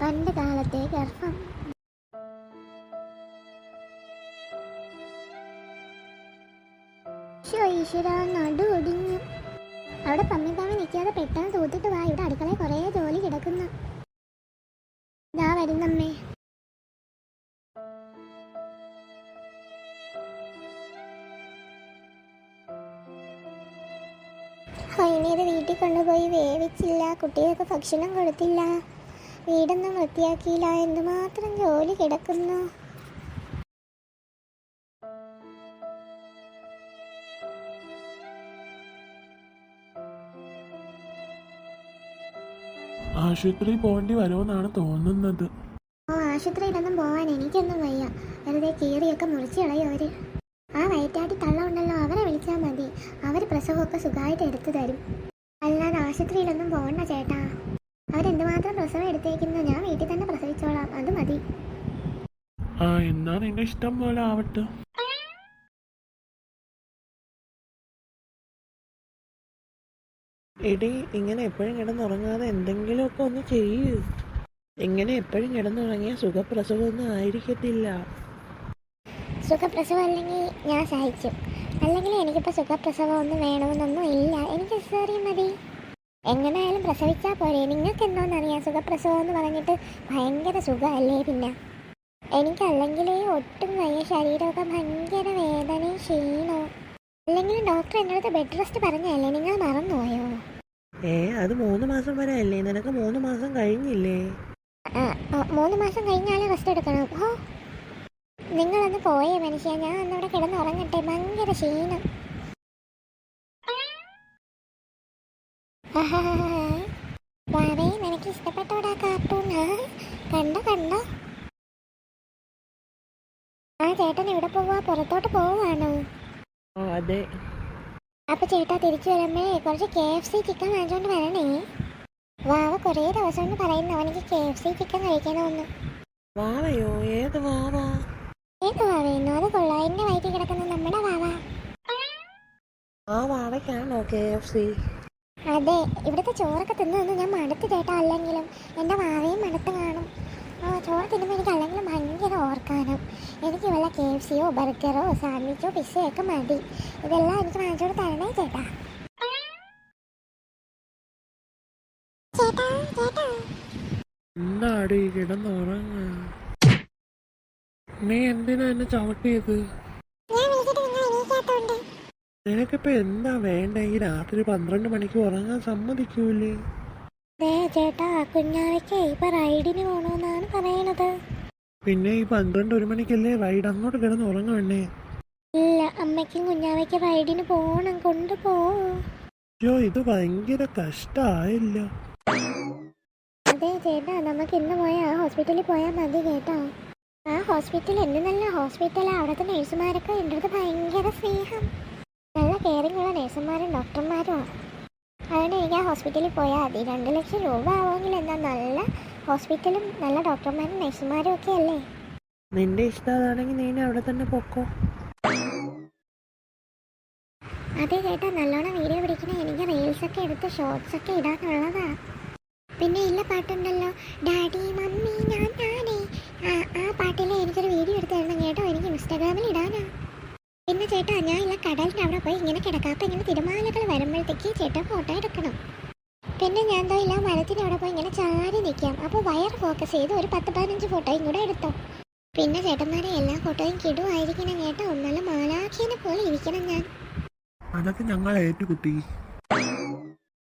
പണ്ട് കാലത്തെ ഗർഭം ഈശ്വരാ അവിടെ പമ്മിത്താമി നിൽക്കാതെ പെട്ടെന്ന് തൂത്തിട്ട് വാ. ഇവിടെ അടുക്കളയിൽ കുറേ ജോലി കിടക്കുന്നു. ഇതാ വരുന്നമ്മേ. ഇനി ഇത് വീട്ടിൽ കൊണ്ടുപോയി വേവിച്ചില്ല. കുട്ടികൾക്ക് ഭക്ഷണം കൊടുത്തില്ല. വീടൊന്നും വൃത്തിയാക്കിയില്ല. എന്തുമാത്രം ജോലി കിടക്കുന്നു? ആശുപത്രി പോകേണ്ടി വരുമെന്നാണ് തോന്നുന്നത്. ഓ ആശുപത്രിയിലൊന്നും പോവാൻ എനിക്കൊന്നും വയ്യ. വെറുതെ കീറിയൊക്കെ മുറിച്ച് കളയും അവർ. ആ വയറ്റാട്ടി തള്ള ഉണ്ടല്ലോ അവരെ വിളിച്ചാൽ മതി. അവർ പ്രസവമൊക്കെ സുഖമായിട്ട് എടുത്തു തരും. അല്ലാതെ ആശുപത്രിയിലൊന്നും പോകണ്ട ചേട്ടാ. അവരെന്തുമാത്രം പ്രസവം എടുത്തേക്കുന്നു? ഞാൻ വീട്ടിൽ തന്നെ പ്രസവിച്ചോളാം. അത് മതി. ആ എന്നാ നിന്റെ ഇഷ്ടം പോലെ ആവട്ടെ. എടി ഇങ്ങനെ എപ്പോഴും കിടന്നുറങ്ങാതെ എന്തെങ്കിലുമൊക്കെ ഒന്ന് ചെയ്യൂ. ഇങ്ങനെ എപ്പോഴും കിടന്നുറങ്ങിയ സുഖപ്രസവമൊന്നും ആയിരിക്കത്തില്ല. സുഖപ്രസവം അല്ലെങ്കിൽ ഞാൻ സഹിച്ചു അല്ലെങ്കിൽ എനിക്കിപ്പോൾ സുഖപ്രസവം ഒന്നും വേണമെന്നൊന്നും ഇല്ല. എനിക്ക് മതി. എങ്ങനെയായാലും പ്രസവിച്ചാൽ പോരെ. നിങ്ങൾക്ക് എന്തോന്നറിയാം സുഖപ്രസവം എന്ന് പറഞ്ഞിട്ട് ഭയങ്കര സുഖമല്ലേ പിന്നെ? എനിക്കല്ലെങ്കിലേ ഒട്ടും വയ്യ. ശരീരമൊക്കെ ഭയങ്കര വേദനയും ക്ഷീണവും. അല്ലെങ്കിൽ ഡോക്ടർ എന്റെ അടുത്ത് ബെഡ് റെസ്റ്റ് പറഞ്ഞല്ലേ നിങ്ങൾ മറന്നുപോയോ? ഏ അത് മൂന്ന് മാസം വരെ അല്ലേ? നിനക്ക് മൂന്ന് മാസം കഴിഞ്ഞില്ലേ? മൂന്ന് മാസം കഴിഞ്ഞാലേ റെസ്റ്റ് എടുക്കണം. ഓ നിങ്ങളൊന്ന് പോയേ മനുഷ്യ. ഞാൻ അന്നവിടെ കിടന്നുറങ്ങട്ടെ. ഭയങ്കര ക്ഷീണം. വാവേ നിനക്ക് ഇഷ്ടപ്പെട്ടോടാ കാർട്ടൂൺ കണ്ടോ കണ്ടോ? ആ ചേട്ടൻ ഇവിടെ പോവാ പുറത്തോട്ട് പോവാണോ അതെ. അപ്പൊ ചേട്ടാ തിരിച്ചു വരുമ്പേ കുറച്ച് കെ എഫ് സി ചിക്കൻ വാങ്ങിച്ചോണ്ട് വരണേ. വാവ കുറേ ദിവസം കൊണ്ട് പറയുന്നു അവനിക്ക് കെ എഫ് സി ചിക്കൻ കഴിക്കണമെന്ന്. വാവയോ? ഏത് വാവ? ഏത് വാവയെന്നോ? അത് കൊള്ളാം. എന്നെ വയറ്റിൽ കിടക്കുന്ന നമ്മുടെ വാവ. ആ വാവയ്ക്കാണോ കെ എഫ് സി അതെ ഇവിടുത്തെ ചോറൊക്കെ തിന്നു ഞാൻ മടുത്ത് ചേട്ടാ അല്ലെങ്കിലും എന്റെ വാവയും മടുത്ത് കാണും. ആ ചോറ് തിന്നുമ്പോൾ എനിക്ക് അല്ലെങ്കിലും ഭയങ്കര ഓർക്കാനും. എനിക്ക് വല്ല കെ എഫ് സിയോ ബർഗറോ സാൻഡ്വിച്ചോ പിസ്സയോ ഒക്കെ മതി. ഇതെല്ലാം എനിക്ക് വാങ്ങിച്ചോട് തരണേ ചേട്ടാ. എന്താടി കിടന്നുറങ്ങ? നീ എന്തിനാ എന്നെ ചവിട്ടിയത് ഞാൻ വിളിച്ചിട്ട് നിങ്ങൾ എണീക്കാത്തോണ്ട് നിനക്കിപ്പോ എന്താ വേണ്ട? ഈ രാത്രി പന്ത്രണ്ട് മണിക്ക് ഉറങ്ങാൻ സമ്മതിക്കൂലേ ദേ ചേട്ടാ കുഞ്ഞാവയ്ക്ക് ഇപ്പൊ റൈഡിന് പോണോന്നാണ് പറയണത്. പിന്നെ ഈ പന്ത്രണ്ട് ഒരു മണിക്കല്ലേ റൈഡ് അങ്ങോട്ട് കിടന്ന് ഉറങ്ങണേ ഇല്ല അമ്മയ്ക്കും കുഞ്ഞാവയ്ക്ക് റൈഡിന് പോണം കൊണ്ടുപോ അയ്യോ ഇത് ഭയങ്കര കഷ്ടായില്ല. അതെ ചേട്ടാ നമുക്ക് ഇന്ന് പോയാ ഹോസ്പിറ്റലിൽ പോയാൽ മതി കേട്ടോ ആ ഹോസ്പിറ്റൽ എന്ത് നല്ല ഹോസ്പിറ്റലാ. അവിടുത്തെ നഴ്സുമാരൊക്കെ എന്റെ അടുത്ത് ഭയങ്കര സ്നേഹം. ഉള്ള നഴ്സുമാരും ഡോക്ടർമാരും അതുകൊണ്ട് എനിക്ക് ആ ഹോസ്പിറ്റലിൽ പോയാൽ മതി. രണ്ട് ലക്ഷം രൂപ ആവുമെങ്കിൽ എന്താ നല്ല ഹോസ്പിറ്റലും നല്ല ഡോക്ടർമാരും നഴ്സുമാരും ഒക്കെ അല്ലേ? നിന്റെ ഇഷ്ടം അതാണെങ്കിൽ നീ അവിടെ തന്നെ പൊക്കോ. അതെ ചേട്ടാ നല്ലോണം വീഡിയോ പിടിക്കണ. എനിക്ക് റീൽസ് ഒക്കെ എടുത്ത് ഷോർട്സ് ഒക്കെ ഇടാനുള്ളതാ. പിന്നെ ഇല്ല പാട്ടുണ്ടല്ലോ. ഡാഡി മമ്മി ഞാൻ ഞാനേ. ആ ആ പാട്ടിലെ എനിക്കൊരു വീഡിയോ എടുത്തായിരുന്നു കേട്ടോ എനിക്ക് ഇൻസ്റ്റാഗ്രാമിൽ ഇടാനാ. ചേട്ടാ ഞാൻ ഇല്ല കടലിന്റെ അവിടെ പോയി ഇങ്ങനെ കിടക്കാം. അപ്പം ഇങ്ങനെ തിരുമാലകൾ വരുമ്പോഴത്തേക്ക് ചേട്ടൻ ഫോട്ടോ എടുക്കണം. പിന്നെ ഞാൻ എന്തോ ഇല്ല മരത്തിന്റെ അവിടെ പോയി ഇങ്ങനെ ചാരി നിൽക്കാം അപ്പോൾ വയർ ഫോക്കസ് ചെയ്ത് ഒരു പത്ത് പതിനഞ്ച് ഫോട്ടോയും കൂടെ എടുത്തോ. പിന്നെ ചേട്ടന്മാരെ എല്ലാ ഫോട്ടോയും കിടുവായിരിക്കണം കേട്ടോ ഒന്നല്ല മാലാഖിനെ പോലെ ഇരിക്കണം ഞാൻ. അതൊക്കെ ഞങ്ങൾ ഏറ്റുകുട്ടി